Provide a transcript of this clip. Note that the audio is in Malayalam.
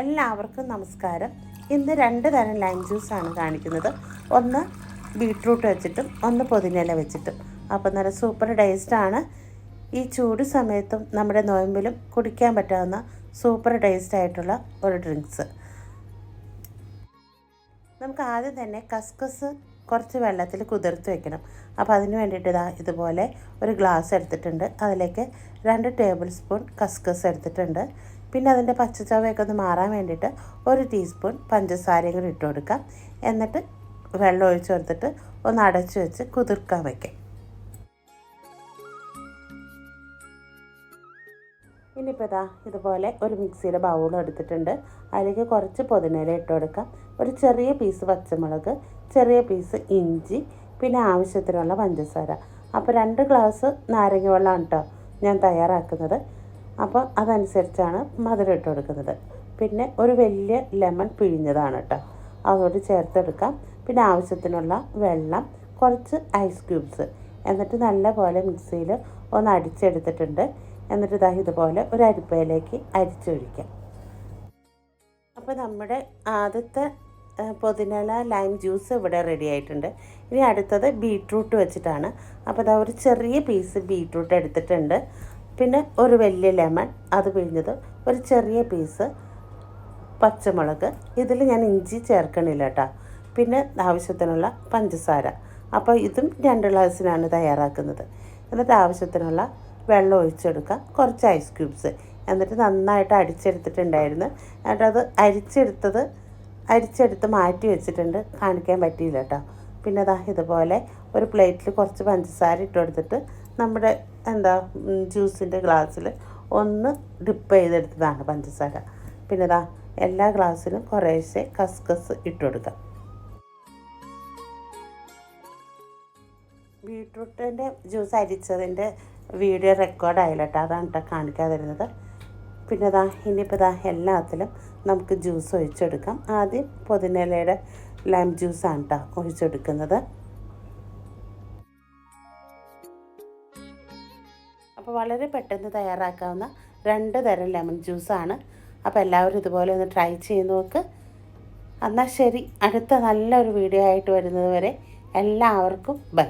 എല്ലാവർക്കും നമസ്കാരം. ഇന്ന് രണ്ട് തരം ലൈം ജ്യൂസാണ് കാണിക്കുന്നത്. ഒന്ന് ബീട്രൂട്ട് വെച്ചിട്ടും ഒന്ന് പൊതിനില വെച്ചിട്ടും. അപ്പോൾ നല്ല സൂപ്പർ ടേസ്റ്റാണ് ഈ ചൂട് സമയത്തും നമ്മുടെ നോയമ്പിലും കുടിക്കാൻ പറ്റാവുന്ന സൂപ്പർ ടേസ്റ്റ് ആയിട്ടുള്ള ഒരു ഡ്രിങ്ക്സ് നമുക്ക് ആദ്യം തന്നെ കസ്കസ് കുറച്ച് വെള്ളത്തിൽ കുതിർത്ത് വെക്കണം. അപ്പോൾ അതിന് വേണ്ടിയിട്ട് ഇതാ ഇതുപോലെ ഒരു ഗ്ലാസ് എടുത്തിട്ടുണ്ട്. അതിലേക്ക് രണ്ട് ടേബിൾ സ്പൂൺ കസ്കസ് എടുത്തിട്ടുണ്ട്. പിന്നെ അതിന്റെ പച്ചച്ചവയൊക്കെ ഒന്ന് മാറാൻ വേണ്ടിയിട്ട് ഒരു ടീസ്പൂൺ പഞ്ചസാരയും കൂടി ഇട്ട് കൊടുക്കാം. എന്നിട്ട് വെള്ളം ഒഴിച്ച് കൊടുത്തിട്ട് ഒന്ന് അടച്ചു വെച്ച് കുതിർക്കാൻ വയ്ക്കാം ഇനിയിപ്പോൾ ഇതാ ഇതുപോലെ ഒരു മിക്സിയുടെ ബൗൾ എടുത്തിട്ടുണ്ട്. അതിലേക്ക് കുറച്ച് പുതിനയില ഇട്ട് കൊടുക്കാം. ഒരു ചെറിയ പീസ് പച്ചമുളക് ചെറിയ പീസ് ഇഞ്ചി പിന്നെ ആവശ്യത്തിനുള്ള പഞ്ചസാര. അപ്പോൾ രണ്ട് ഗ്ലാസ് നാരങ്ങ വെള്ളമാണ് കേട്ടോ ഞാൻ തയ്യാറാക്കുന്നത്. അപ്പോൾ അതനുസരിച്ചാണ് മധുരം ഇട്ട് കൊടുക്കുന്നത്. പിന്നെ ഒരു വലിയ ലെമൺ പിഴിഞ്ഞതാണ് കേട്ടോ. അതോട് ചേർത്തെടുക്കാം പിന്നെ ആവശ്യത്തിനുള്ള വെള്ളം കുറച്ച് ഐസ് ക്യൂബ്സ് എന്നിട്ട് നല്ലപോലെ മിക്സിയിൽ ഒന്ന് അടിച്ചെടുത്തിട്ടുണ്ട്. എന്നിട്ട് ഇതാ ഇതുപോലെ ഒരു അരിപ്പയിലേക്ക് അരിച്ചൊഴിക്കാം. അപ്പോൾ നമ്മുടെ ആദ്യത്തെ പുതിനല ലൈം ജ്യൂസ് ഇവിടെ റെഡി ആയിട്ടുണ്ട്. ഇനി അടുത്തത് ബീട്രൂട്ട് വെച്ചിട്ടാണ്. അപ്പോൾ ഇതാ ഒരു ചെറിയ പീസ് ബീട്രൂട്ട് എടുത്തിട്ടുണ്ട്. പിന്നെ ഒരു വലിയ ലെമൺ അത് പിഴിഞ്ഞത് ഒരു ചെറിയ പീസ് പച്ചമുളക്. ഇതിൽ ഞാൻ ഇഞ്ചി ചേർക്കണില്ല കേട്ടോ. പിന്നെ ആവശ്യത്തിനുള്ള പഞ്ചസാര. അപ്പോൾ ഇതും രണ്ട് ഗ്ലാസ്സിനാണ് തയ്യാറാക്കുന്നത്. എന്നിട്ട് ആവശ്യത്തിനുള്ള വെള്ളം ഒഴിച്ചെടുക്കാം. കുറച്ച് ഐസ് ക്യൂബ്സ് എന്നിട്ട് നന്നായിട്ട് അടിച്ചെടുത്തിട്ടുണ്ടായിരുന്നു. അത് അരിച്ചെടുത്തത് അരിച്ചെടുത്ത് മാറ്റി വെച്ചിട്ടുണ്ട്. കാണിക്കാൻ പറ്റിയില്ല കേട്ടോ. പിന്നെ അതാ ഇതുപോലെ ഒരു പ്ലേറ്റിൽ കുറച്ച് പഞ്ചസാര ഇട്ട് കൊടുത്തിട്ട് നമ്മുടെ എന്താ ജ്യൂസിന്റെ ഗ്ലാസ്സിൽ ഒന്ന് ഡിപ്പ് ചെയ്തെടുത്തതാണ് പഞ്ചസാര. പിന്നെ ഇതാ എല്ലാ ഗ്ലാസ്സിലും കുറേശ്ശെ കസ്കസ് ഇട്ട് കൊടുക്കാം. ബീട്രൂട്ടിന്റെ ജ്യൂസ് അരിച്ചതിന്റെ വീഡിയോ റെക്കോർഡ് ആയില്ല കേട്ടോ അതാണ് കേട്ടോ കാണിക്കാതിരുന്നത് പിന്നെ ഇതാ ഇനിയിപ്പോൾ ഇതാ എല്ലാത്തിലും നമുക്ക് ജ്യൂസ് ഒഴിച്ചെടുക്കാം. ആദ്യം പുതിനയിലയുടെ ലൈം ജ്യൂസാണ് കേട്ടോ ഒഴിച്ചെടുക്കുന്നത്. അപ്പോൾ വളരെ പെട്ടെന്ന് തയ്യാറാക്കാവുന്ന രണ്ട് തരം ലെമൺ ജ്യൂസാണ്. അപ്പോൾ എല്ലാവരും ഇതുപോലെ ഒന്ന് ട്രൈ ചെയ്ത് നോക്ക്. എന്നാൽ ശരി അടുത്ത നല്ലൊരു വീഡിയോ ആയിട്ട് വരുന്നത് വരെ എല്ലാവർക്കും ബൈ.